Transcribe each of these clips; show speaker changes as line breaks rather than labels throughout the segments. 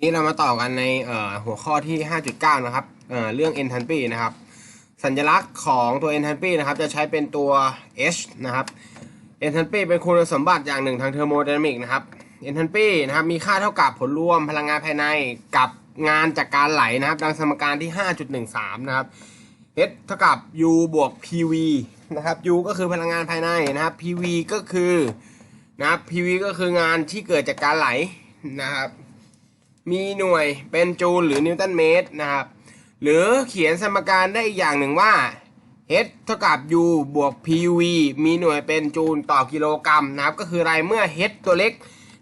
นี้เรามาต่อกันในหัวข้อที่ 5.9 นะครับเเรื่อง enthalpy นะครับ สัญลักษณ์ของตัว enthalpy นะครับ จะใช้เป็นตัว H นะครับ enthalpy เป็นคุณสมบัติอย่างหนึ่งทางเทอร์โมไดนามิกนะครับ enthalpy นะครับมีค่าเท่ากับผลรวมพลังงานภายในกับงานจากการไหลนะครับ ดังสมการที่ 5.13 นะครับ H เท่ากับ U บวก PV นะครับ U ก็คือพลังงานภายในนะครับ PV ก็คือนะครับ PV ก็คืองานที่เกิดจากการไหลนะครับ มีหน่วยเป็นจูลหรือนิวตันเมตรนะครับหรือเขียนสมการได้อีกอย่างหนึ่งว่า H เท่ากับ U บวก PV มีหน่วยเป็นจูลต่อกิโลกรัมนะครับก็คืออะไรเมื่อ H ตัวเล็ก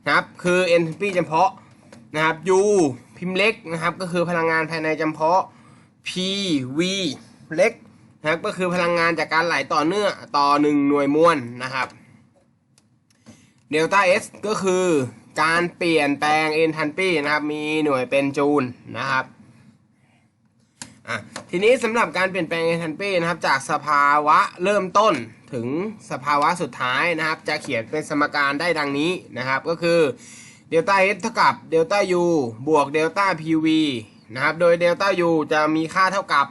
นะครับคือ enthalpy จำเพาะนะครับ U พิมพ์เล็กนะครับก็คือพลังงานภายในจำเพาะ PV เล็กนะครับก็คือพลังงานจากการไหลต่อเนื่องต่อหนึ่งหน่วยมวลนะครับเดลต้า S ก็คือ การเปลี่ยนแปลง enthalpy นะครับมีหน่วยเป็นจูลนะครับอะทีนี้สำหรับการเปลี่ยนแปลง enthalpy นะครับจากสภาวะเริ่มต้นถึงสภาวะสุดท้ายนะครับ จะเขียนเป็นสมการได้ดังนี้นะครับ ก็คือเดลต้า S เท่ากับเดลต้า U บวกเดลต้า PV นะครับ โดยเดลต้า U จะมีค่าเท่ากับ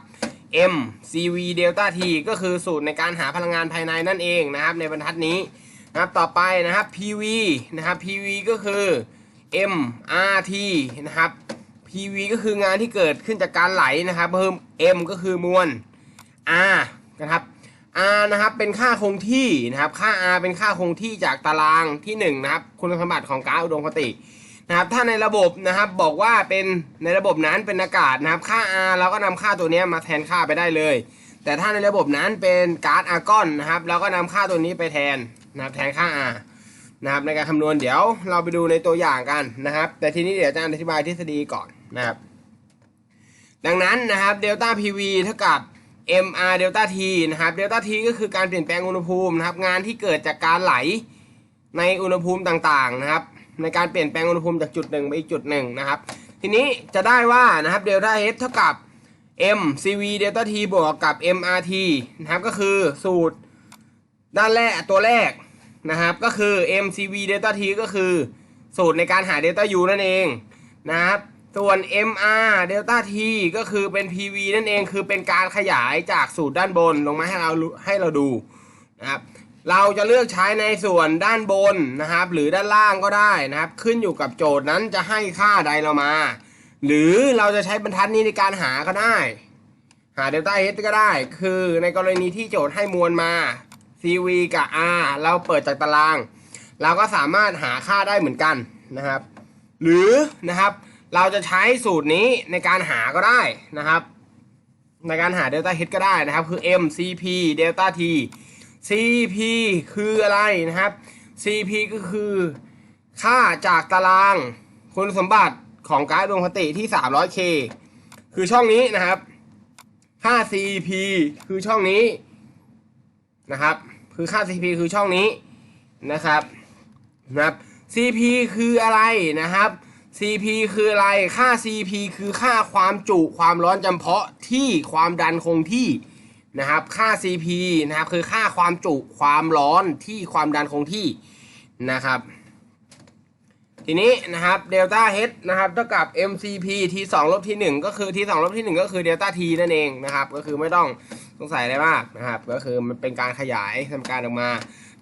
m cv เดลต้า t ก็คือสูตรในการหาพลังงานภายในนั่นเองนะครับ ในบรรทัดนี้ นะครับต่อไปนะครับ PV นะครับ PV ก็คือ MRT นะครับ PV ก็คืองานที่เกิดขึ้นจากการไหลนะครับเพิ่ม M ก็คือมวล R นะครับ R นะครับเป็นค่าคงที่นะครับ ค่า R เป็นค่าคงที่จากตารางที่1นะครับคุณสมบัติของก๊าซอุดมคตินะครับ ถ้าในระบบนะครับบอกว่าเป็นในระบบนั้นเป็นอากาศนะครับ ค่า R เราก็นำค่าตัวนี้มาแทนค่าไปได้เลย แต่ถ้าในระบบนั้นเป็นก๊าซอาร์กอนนะครับ เราก็นำค่าตัวนี้ไปแทน นะครับแทนค่า R นะครับในการคำนวณเดี๋ยวเราไปดูในตัวอย่างกันนะครับ แต่ทีนี้เดี๋ยวอาจารย์อธิบายทฤษฎีก่อนนะครับ ดังนั้นนะครับเดลต้า PV เท่ากับ MR เดลต้า T นะครับเดลต้า T ก็คือการเปลี่ยนแปลงอุณหภูมินะครับ งานที่เกิดจากการไหลในอุณหภูมิต่างๆนะครับ ในการเปลี่ยนแปลงอุณหภูมิจากจุดหนึ่งไปอีกจุดหนึ่งนะครับ ทีนี้จะได้ว่านะครับเดลต้า H เท่ากับ M CV เดลต้า T บวกกับ MRT นะครับก็คือสูตรด้านแรกตัวแรก นะครับ ก็คือ MCV เดลต้า T ก็คือสูตรในการหาเดลต้า U นั่นเองนะครับ ส่วน MR เดลต้า T ก็คือเป็น PV นั่นเอง คือเป็นการขยายจากสูตรด้านบนลงมาให้เราให้เราดูนะครับ เราจะเลือกใช้ในส่วนด้านบนนะครับ หรือด้านล่างก็ได้นะครับ ขึ้นอยู่กับโจทย์นั้นจะให้ค่าใดเรามา หรือเราจะใช้บรรทัดนี้ในการหาก็ได้ หาเดลต้า H ก็ได้ คือในกรณีที่โจทย์ให้มวลมา CV กับ R เราเปิดจากตาราง เราก็สามารถหาค่าได้เหมือนกันนะครับ หรือนะครับเราจะใช้สูตรนี้ในการหาก็ได้นะครับ ในการหาเดลต้า H ก็ได้นะครับ คือ MCP เดลต้า T CP คืออะไรนะครับ CP ก็คือค่าจากตารางคุณสมบัติของก๊าซดวงคติที่ 300K คือช่องนี้นะครับ ค่า CP คือช่องนี้นะครับ คือค่า CP คือช่องนี้นะครับนะครับ CP คืออะไรนะครับ CP คืออะไรค่า CP คือค่าความจุความร้อนจำเพาะที่ความดันคงที่นะครับค่า CP นะครับคือค่าความจุความร้อนที่ความดันคงที่นะครับ ทีนี้นะครับเดลต้า H นะครับเท่ากับ MCP T 2ลบ T 1ก็คือ T 2ลบ T 1ก็คือเดลต้า T นั่นเองนะครับ ก็คือไม่ต้อง สงสัยอะไรมากนะครับ ก็คือมันเป็นการขยายทำการออกมา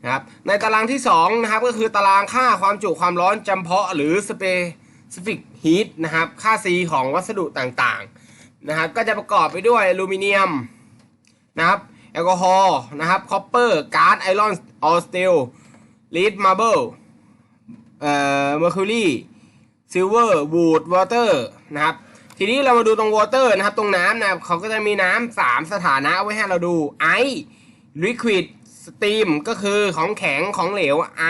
นะครับ ในตารางที่2นะครับก็คือตารางค่าความจุความร้อนจำเพาะหรือ specific heat นะครับ ค่า C ของวัสดุต่างๆนะครับ ก็จะประกอบไปด้วยอลูมิเนียมนะครับแอลกอฮอล์นะครับคอปเปอร์ก๊าซไอรอนออสเตลลีดมาร์เบิลเอ่อ mercury silver wood water นะครับ ทีนี้เรามาดูตรง water นะครับ ตรงน้ำนะครับเขาก็จะมีน้ำสามสถานะไว้ให้เราดู ice liquid steam ก็คือของแข็งของเหลวไอ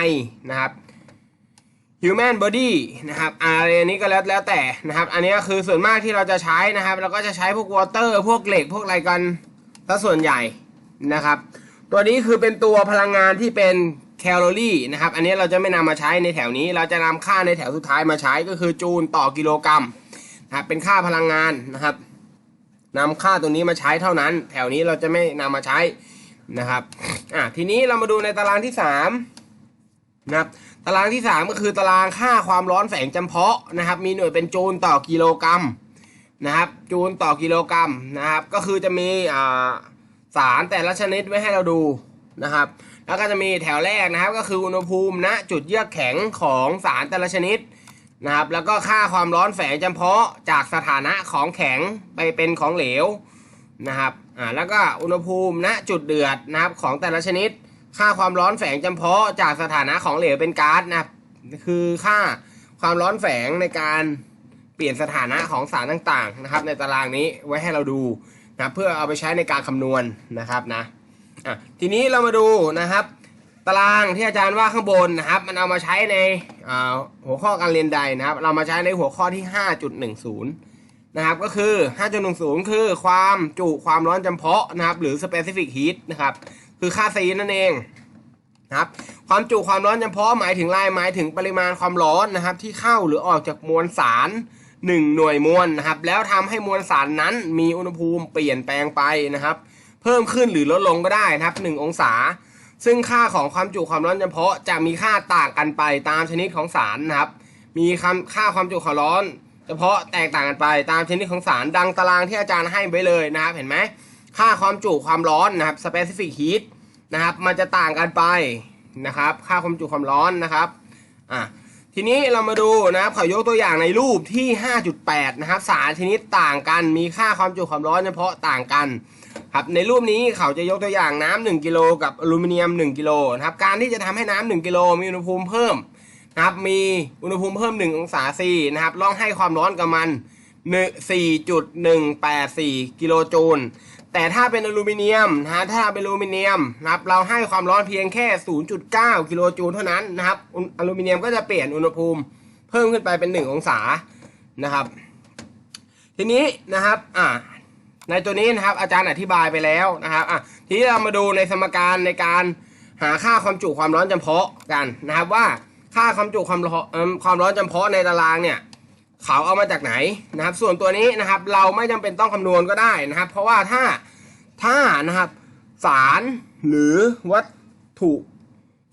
นะครับ human body นะครับอะไรอันนี้ก็แล้วแล้วแต่นะครับ อันนี้ก็คือส่วนมากที่เราจะใช้นะครับ เราก็จะใช้พวก water พวกเหล็กพวกอะไรกันซะส่วนใหญ่นะครับ ตัวนี้คือเป็นตัวพลังงานที่เป็นแคลอรี่นะครับ อันนี้เราจะไม่นำมาใช้ในแถวนี้ เราจะนำค่าในแถวสุดท้ายมาใช้ก็คือจูลต่อกิโลกรัม ครับเป็นค่าพลังงานนะครับนำค่าตัวนี้มาใช้เท่านั้น แถวนี้เราจะไม่นำมาใช้นะครับอะทีนี้เรามาดูในตารางที่สามนะครับตารางที่ 3 ก็คือตารางค่าความร้อนแฝงจำเพาะนะครับ มีหน่วยเป็นจูลต่อกิโลกรัมนะครับ จูลต่อกิโลกรัมนะครับ ก็คือจะมีอ่าสารแต่ละชนิดไว้ให้เราดูนะครับ แล้วก็จะมีแถวแรกนะครับ ก็คืออุณหภูมิณจุดเยือกแข็งของสารแต่ละชนิด นะครับ แล้วก็ค่าความร้อนแฝงจำเพาะจากสถานะของแข็งไปเป็นของเหลวนะครับอ่าแล้วก็อุณหภูมิณจุดเดือดนะครับของแต่ละชนิด ค่าความร้อนแฝงจำเพาะจากสถานะของเหลวเป็นก๊าซนะครับคือค่าความร้อนแฝงในการเปลี่ยนสถานะของสารต่างๆนะครับ ในตารางนี้ไว้ให้เราดูนะเพื่อเอาไปใช้ในการคำนวณนะครับนะอะทีนี้เรามาดูนะครับ ตารางที่อาจารย์ว่าข้างบนนะครับ มันเอามาใช้ในหัวข้อการเรียนใดนะครับ เรามาใช้ในหัวข้อที่ 5.10 นะครับ ก็คือ 5.10 คือความจุความร้อนจำเพาะนะครับ หรือ specific heat นะครับ คือค่า C นั่นเองนะครับ ความจุความร้อนจำเพาะหมายถึงอะไรหมายถึงปริมาณความร้อนนะครับ ที่เข้าหรือออกจากมวลสาร 1 หน่วยมวลนะครับ แล้วทำให้มวลสารนั้นมีอุณหภูมิเปลี่ยนแปลงไปนะครับ เพิ่มขึ้นหรือลดลงก็ได้นะครับ 1 องศา ซึ่งค่าของความจุความร้อนจำเพาะจะมีค่าต่างกันไปตามชนิดของสารนะครับ มีคำค่าความจุความร้อน เฉพาะแตกต่างกันไปตามชนิดของสารดังตารางที่อาจารย์ให้ไว้เลยนะครับ เห็นไหมค่าความจุความร้อนนะครับ specific heat นะครับ มันจะต่างกันไปนะครับ ค่าความจุความร้อนนะครับอะทีนี้เรามาดูนะครับเขายกตัวอย่างในรูปที่ 5.8 นะครับ สารชนิดต่างกัน มีค่าความจุความร้อนเฉพาะต่างกัน ครับในรูปนี้เขาจะยกตัวอย่างน้ำ1กิโลกับอลูมิเนียม 1กิโลนะครับการที่จะทำให้น้ำ1กิโลมีอุณหภูมิเพิ่มนะครับมีอุณหภูมิเพิ่ม 1 องศาซีนะครับลองให้ความร้อนกับมัน 4.184 กิโลจูลแต่ถ้าเป็นอลูมิเนียมนะถ้าเป็นอลูมิเนียมนะครับเราให้ความร้อนเพียงแค่ 0.9 กิโลจูลเท่านั้นนะครับอุอลูมิเนียมก็จะเปลี่ยนอุณหภูมิเพิ่มขึ้นไปเป็น 1 องศานะครับ ทีนี้นะครับอ่า ในตัวนี้นะครับอาจารย์อธิบายไปแล้วนะครับอะทีนี้เรามาดูในสมการในการหาค่าความจุความร้อนจำเพาะกันนะครับว่าค่าความจุความร้อนเอิ่มความร้อนจำเพาะในตารางเนี่ยเขาเอามาจากไหนนะครับ ส่วนตัวนี้นะครับเราไม่จำเป็นต้องคำนวณก็ได้นะครับ เพราะว่าถ้าถ้านะครับสารหรือวัตถุ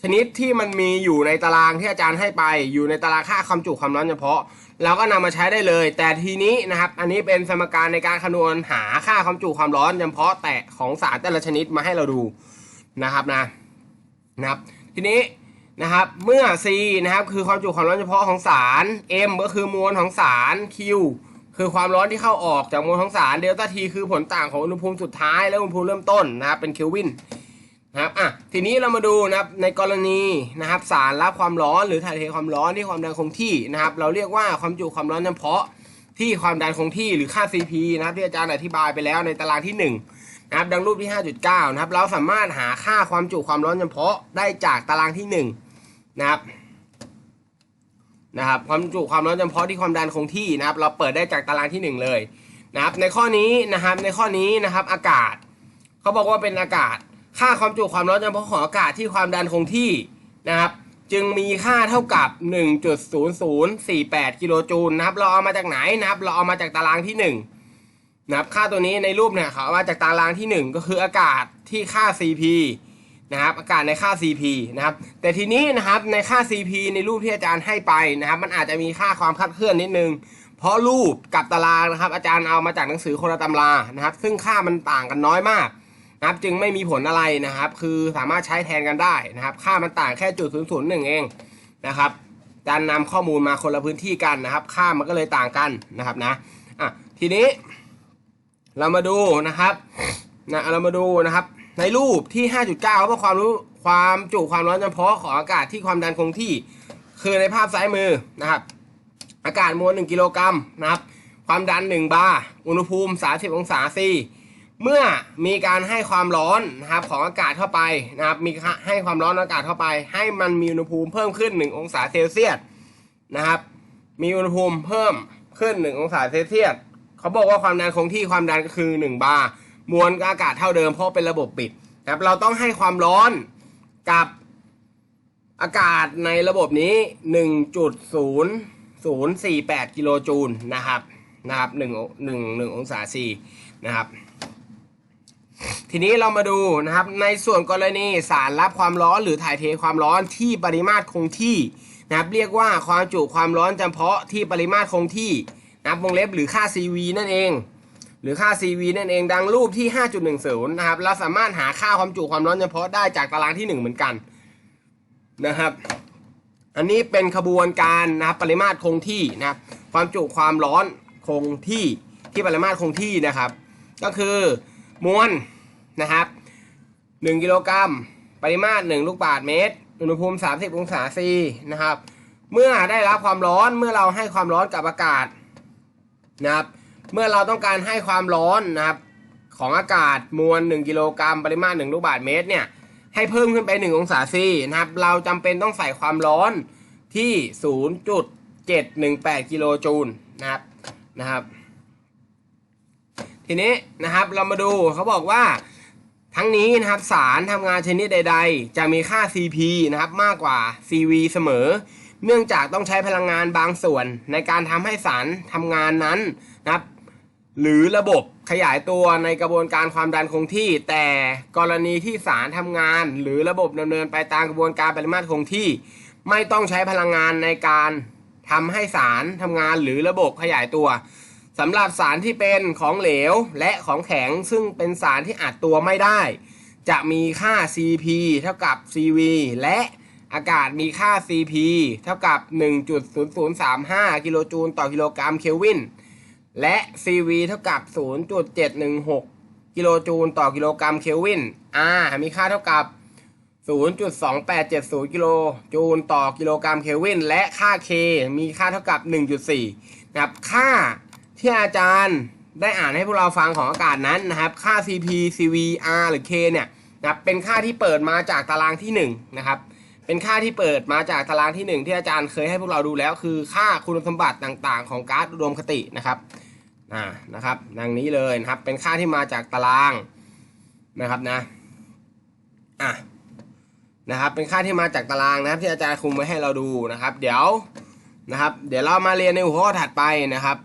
ชนิดที่มันมีอยู่ในตารางที่อาจารย์ให้ไป อยู่ในตารางค่าความจุความร้อนเฉพาะ เราก็นำมาใช้ได้เลย แต่ทีนี้นะครับ อันนี้เป็นสมการในการคำนวณหาค่าความจุความร้อนเฉพาะแต่ของสารแต่ละชนิดมาให้เราดูนะครับนะนะครับ ทีนี้นะครับเมื่อ C นะครับคือความจุความร้อนเฉพาะของสาร M ก็คือมวลของสาร Q คือความร้อนที่เข้าออกจากมวลของสารเดลต้า T คือผลต่างของอุณหภูมิสุดท้ายและอุณหภูมิเริ่มต้นนะครับเป็นเคลวิน นะครับอะทีนี้เรามาดูนะครับในกรณีนะครับสารรับความร้อนหรือถ่ายเทความร้อนที่ความดันคงที่นะครับ เราเรียกว่าความจุความร้อนเฉพาะที่ความดันคงที่หรือค่า CP นะครับที่อาจารย์อธิบายไปแล้วในตารางที่ 1 นะครับ ดังรูปที่ 5.9 นะครับ เราสามารถหาค่าความจุความร้อนเฉพาะได้จากตารางที่ 1 นะครับนะครับความจุความร้อนเฉพาะที่ความดันคงที่นะครับ เราเปิดได้จากตารางที่ 1 เลยนะครับ ในข้อนี้นะครับในข้อนี้นะครับอากาศเขาบอกว่าเป็นอากาศ ค่าความจุความร้อนเฉพาะของอากาศที่ความดันคงที่นะครับ จึงมีค่าเท่ากับ 1.0048 กิโลจูลนะครับ เราเอามาจากไหนนะครับ เราเอามาจากตารางที่ 1นะครับค่าตัวนี้ในรูปเนี่ยเขาเอามาจากตารางที่ 1 ก็คืออากาศที่ค่า CP นะครับอากาศในค่า CP นะครับแต่ทีนี้นะครับในค่า CP ในรูปที่อาจารย์ให้ไปนะครับมันอาจจะมีค่าความคลาดเคลื่อนนิดนึง เพราะรูปกับตารางนะครับอาจารย์เอามาจากหนังสือคนละตำรานะครับซึ่งค่ามันต่างกันน้อยมาก นะครับ จึงไม่มีผลอะไรนะครับ คือสามารถใช้แทนกันได้นะครับ ค่ามันต่างแค่จุดศูนย์ศูนย์หนึ่งเองนะครับการนำข้อมูลมาคนละพื้นที่กันนะครับ ค่ามันก็เลยต่างกันนะครับนะอะทีนี้ เรามาดูนะครับนะเรามาดูนะครับ ในรูปที่ 5.9เขาบอกความรู้ความจุความร้อนเฉพาะของอากาศที่ความดันคงที่ คือในภาพซ้ายมือนะครับ อากาศมวล1กิโลกรัมนะครับ ความดัน 1 บาร์ อุณหภูมิ 30 องศาซี เมื่อมีการให้ความร้อนนะครับของอากาศเข้าไปนะครับมีให้ความร้อนอากาศเข้าไป ให้มันมีอุณหภูมิเพิ่มขึ้น 1 องศาเซลเซียสนะครับมีอุณหภูมิเพิ่มขึ้น 1 องศาเซลเซียสเขาบอกว่าความดันคงที่ความดันก็คือ 1 บาร์มวลอากาศเท่าเดิมเพราะเป็นระบบปิดครับเราต้องให้ความร้อนกับอากาศในระบบนี้ 1.0048 กิโลจูลนะครับนะครับ1 1 1องศาซีนะครับ ทีนี้เรามาดูนะครับในส่วนกรณีสารรับความร้อนหรือถ่ายเทความร้อนที่ปริมาตรคงที่นะครับเรียกว่าความจุความร้อนจำเพาะที่ปริมาตรคงที่นะครับวงเล็บหรือค่า CV นั่นเอง หรือค่า CV นั่นเองดังรูปที่ 5.10นะครับเราสามารถหาค่าความจุความร้อนเฉพาะได้จากตารางที่ 1 เหมือนกันนะครับ อันนี้เป็นขบวนการนะครับปริมาตรคงที่นะครับความจุความร้อนคงที่ที่ปริมาตรคงที่นะครับ ก็คือ มวลนะครับ1กิโลกรัม ปริมาตร 1 ลูกบาศก์เมตร อุณหภูมิ 30 องศาซีนะครับ เมื่อได้รับความร้อนเมื่อเราให้ความร้อนกับอากาศนะครับ เมื่อเราต้องการให้ความร้อนนะครับของอากาศมวล 1 กิโลกรัม ปริมาตร 1 ลูกบาศก์เมตรเนี่ยให้เพิ่มขึ้นไป 1 องศาซีนะครับ เราจำเป็นต้องใส่ความร้อนที่ 0.718 กิโลจูลนะครับนะครับ ทีนี้นะครับเรามาดูเขาบอกว่าทั้งนี้นะครับสารทำงานชนิดใด ๆ จะมีค่า CP นะครับมากกว่า CV เสมอ เนื่องจากต้องใช้พลังงานบางส่วน ในการทำให้สารทำงานนั้นนะครับ หรือระบบขยายตัวในกระบวนการความดันคงที่ แต่กรณีที่สารทำงาน หรือระบบดำเนินไปตามกระบวนการปริมาตรคงที่ ไม่ต้องใช้พลังงานในการทำให้สารทำงานหรือระบบขยายตัว สำหรับสารที่เป็นของเหลวและของแข็งซึ่งเป็นสารที่อัดตัวไม่ได้ จะมีค่า CP เท่ากับ CV และอากาศมีค่า CP เท่ากับ 1.0035 กิโลจูลต่อกิโลกรัมเคลวิน และ CV เท่ากับ 0.716 กิโลจูลต่อกิโลกรัมเคลวิน R มีค่าเท่ากับ 0.2870 กิโลจูลต่อกิโลกรัมเคลวิน และค่า K มีค่าเท่ากับ 1.4 นะครับ ค่า ที่อาจารย์ได้อ่านให้พวกเราฟังของอากาศนั้นนะครับ ค่า CP CV R หรือ K เนี่ยนะครับเป็นค่าที่เปิดมาจากตารางที่1นะครับ เป็นค่าที่เปิดมาจากตารางที่ 1 ที่อาจารย์เคยให้พวกเราดูแล้ว คือค่าคุณสมบัติต่างๆ ของก๊าซอุดมคตินะครับอ่านะครับดังนี้เลยนะครับ เป็นค่าที่มาจากตารางนะครับนะอะนะครับ เป็นค่าที่มาจากตารางนะครับ ที่อาจารย์คุมไว้ให้เราดูนะครับ เดี๋ยวนะครับ เดี๋ยวเรามาเรียนในหัวข้อถัดไปนะครับ